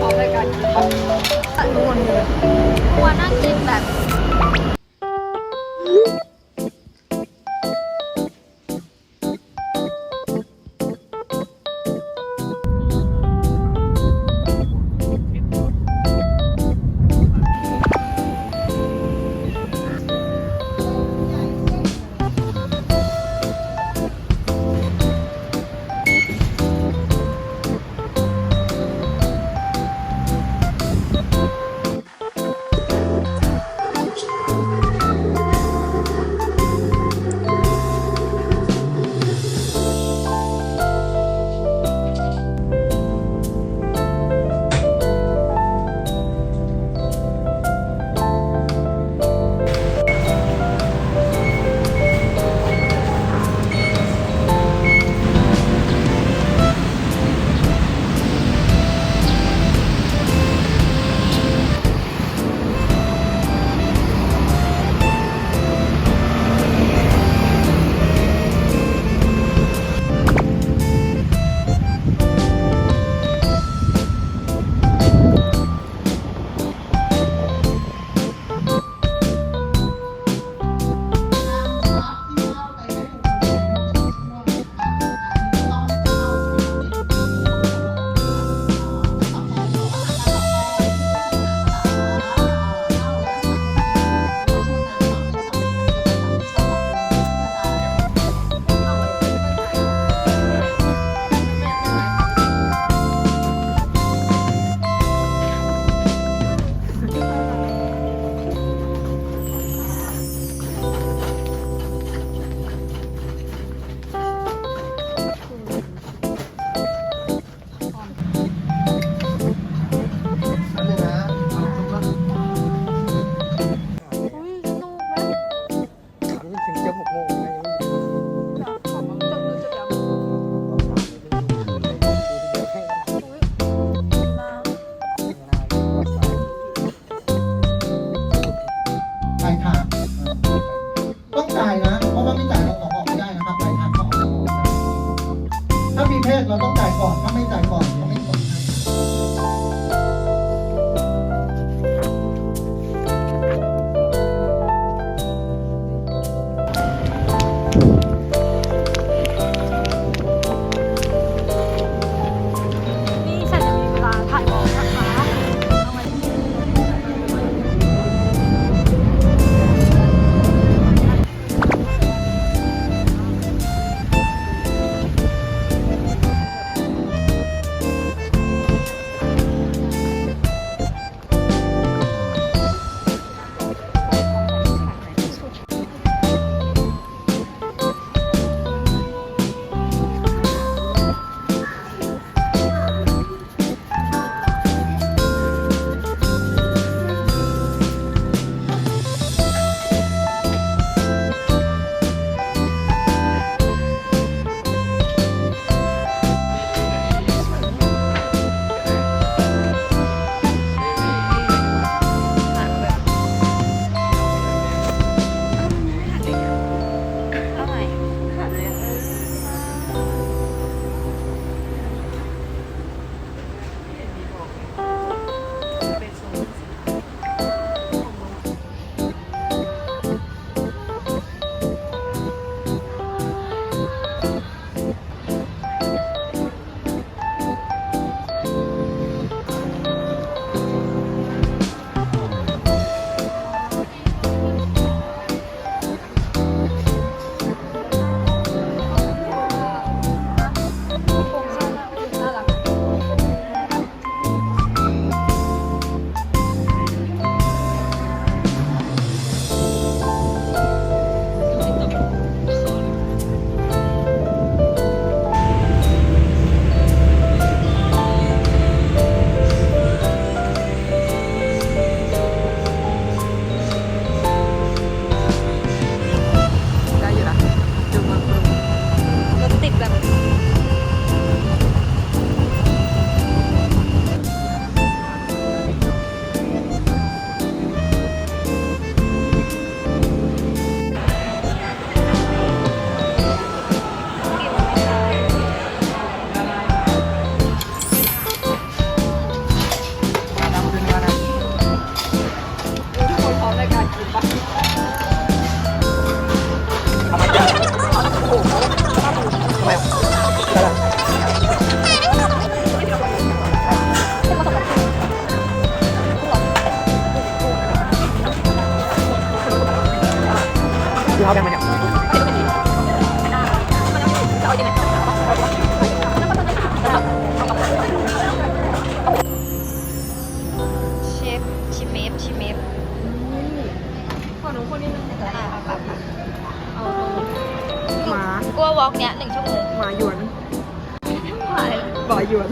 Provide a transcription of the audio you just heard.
พร้อมรายการทุกคนเลยกลัวนั่งกินแบบ เทศเราต้องจ่ายก่อน ถ้าไม่จ่ายก่อน เอายังเนี่ชิปมิฟชิมิหนคนนิดนึงค่ะแบเอาหมากลัววอล์กเนี้ยหนึ่งชั่วโมงหมาหยวน หมาหยวน